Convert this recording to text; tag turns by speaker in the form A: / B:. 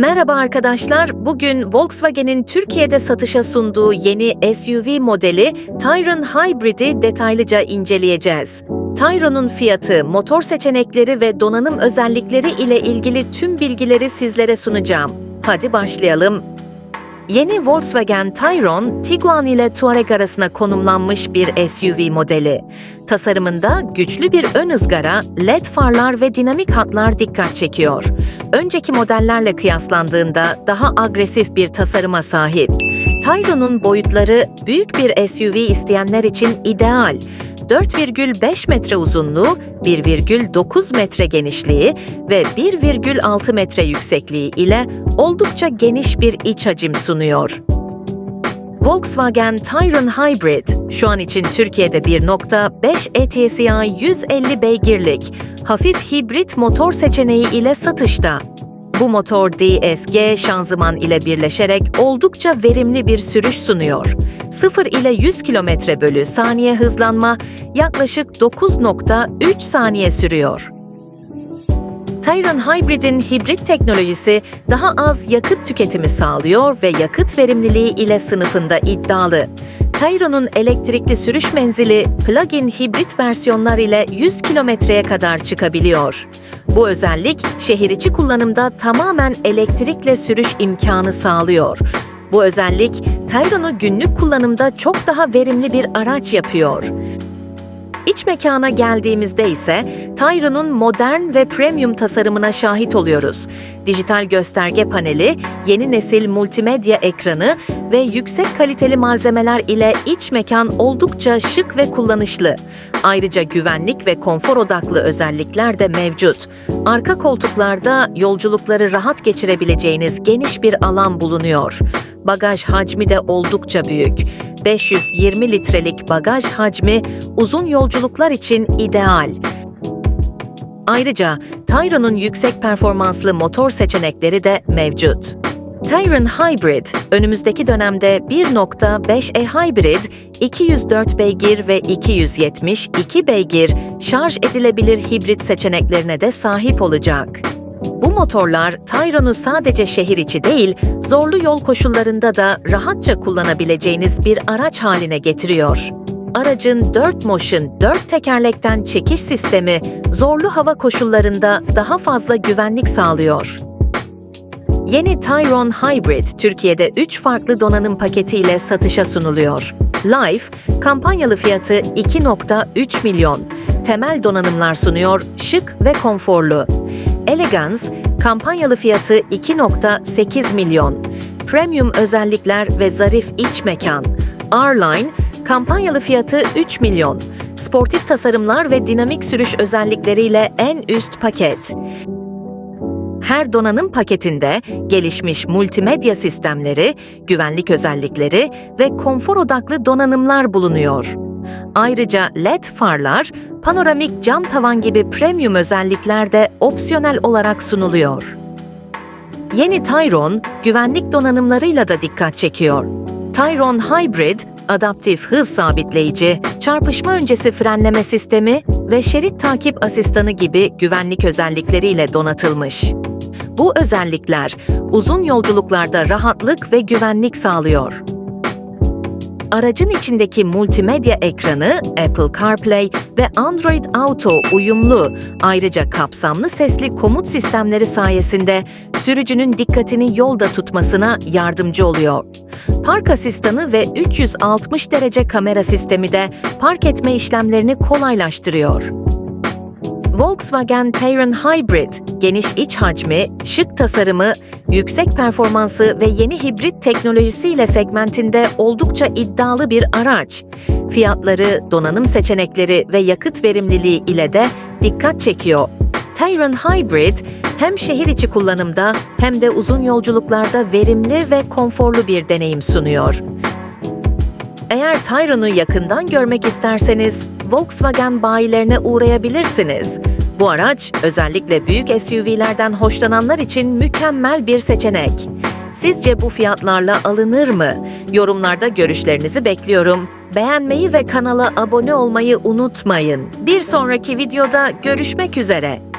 A: Merhaba arkadaşlar. Bugün Volkswagen'in Türkiye'de satışa sunduğu yeni SUV modeli Tayron Hybrid'i detaylıca inceleyeceğiz. Tayron'un fiyatı, motor seçenekleri ve donanım özellikleri ile ilgili tüm bilgileri sizlere sunacağım. Hadi başlayalım. Yeni Volkswagen Tayron, Tiguan ile Touareg arasına konumlanmış bir SUV modeli. Tasarımında güçlü bir ön ızgara, LED farlar ve dinamik hatlar dikkat çekiyor. Önceki modellerle kıyaslandığında daha agresif bir tasarıma sahip. Tayron'un boyutları büyük bir SUV isteyenler için ideal. 4,5 metre uzunluğu, 1,9 metre genişliği ve 1,6 metre yüksekliği ile oldukça geniş bir iç hacim sunuyor. Volkswagen Tayron Hybrid şu an için Türkiye'de 1.5 ETSI 150 beygirlik hafif hibrit motor seçeneği ile satışta. Bu motor DSG şanzıman ile birleşerek oldukça verimli bir sürüş sunuyor. 0 ile 100 km bölü saniye hızlanma yaklaşık 9.3 saniye sürüyor. Tayron Hybrid'in hibrit teknolojisi daha az yakıt tüketimi sağlıyor ve yakıt verimliliği ile sınıfında iddialı. Tayron'un elektrikli sürüş menzili plug-in hibrit versiyonlar ile 100 kilometreye kadar çıkabiliyor. Bu özellik şehir içi kullanımda tamamen elektrikle sürüş imkanı sağlıyor. Bu özellik Tayron'u günlük kullanımda çok daha verimli bir araç yapıyor. İç mekana geldiğimizde ise Tayron'un modern ve premium tasarımına şahit oluyoruz. Dijital gösterge paneli, yeni nesil multimedya ekranı ve yüksek kaliteli malzemeler ile iç mekan oldukça şık ve kullanışlı. Ayrıca güvenlik ve konfor odaklı özellikler de mevcut. Arka koltuklarda yolculukları rahat geçirebileceğiniz geniş bir alan bulunuyor. Bagaj hacmi de oldukça büyük. 520 litrelik bagaj hacmi uzun yolculuklar için ideal. Ayrıca Tayron'un yüksek performanslı motor seçenekleri de mevcut. Tayron Hybrid, önümüzdeki dönemde 1.5e Hybrid, 204 beygir ve 272 beygir şarj edilebilir hibrit seçeneklerine de sahip olacak. Bu motorlar Tayron'u sadece şehir içi değil, zorlu yol koşullarında da rahatça kullanabileceğiniz bir araç haline getiriyor. Aracın 4 Motion 4 tekerlekten çekiş sistemi zorlu hava koşullarında daha fazla güvenlik sağlıyor. Yeni Tayron Hybrid Türkiye'de 3 farklı donanım paketiyle satışa sunuluyor. Life, kampanyalı fiyatı 2.3 milyon. Temel donanımlar sunuyor, şık ve konforlu. Elegance, kampanyalı fiyatı 2.8 milyon. Premium özellikler ve zarif iç mekan. R-Line, kampanyalı fiyatı 3 milyon. Sportif tasarımlar ve dinamik sürüş özellikleriyle en üst paket. Her donanım paketinde gelişmiş multimedya sistemleri, güvenlik özellikleri ve konfor odaklı donanımlar bulunuyor. Ayrıca LED farlar, panoramik cam tavan gibi premium özellikler de opsiyonel olarak sunuluyor. Yeni Tayron, güvenlik donanımlarıyla da dikkat çekiyor. Tayron Hybrid, adaptif hız sabitleyici, çarpışma öncesi frenleme sistemi ve şerit takip asistanı gibi güvenlik özellikleriyle donatılmış. Bu özellikler uzun yolculuklarda rahatlık ve güvenlik sağlıyor. Aracın içindeki multimedya ekranı Apple CarPlay ve Android Auto uyumlu. Ayrıca kapsamlı sesli komut sistemleri sayesinde sürücünün dikkatini yolda tutmasına yardımcı oluyor. Park asistanı ve 360 derece kamera sistemi de park etme işlemlerini kolaylaştırıyor. Volkswagen Tayron Hybrid, geniş iç hacmi, şık tasarımı, yüksek performansı ve yeni hibrit teknolojisiyle segmentinde oldukça iddialı bir araç. Fiyatları, donanım seçenekleri ve yakıt verimliliği ile de dikkat çekiyor. Tayron Hybrid hem şehir içi kullanımda hem de uzun yolculuklarda verimli ve konforlu bir deneyim sunuyor. Eğer Tayron'u yakından görmek isterseniz Volkswagen bayilerine uğrayabilirsiniz. Bu araç özellikle büyük SUV'lerden hoşlananlar için mükemmel bir seçenek. Sizce bu fiyatlarla alınır mı? Yorumlarda görüşlerinizi bekliyorum. Beğenmeyi ve kanala abone olmayı unutmayın. Bir sonraki videoda görüşmek üzere.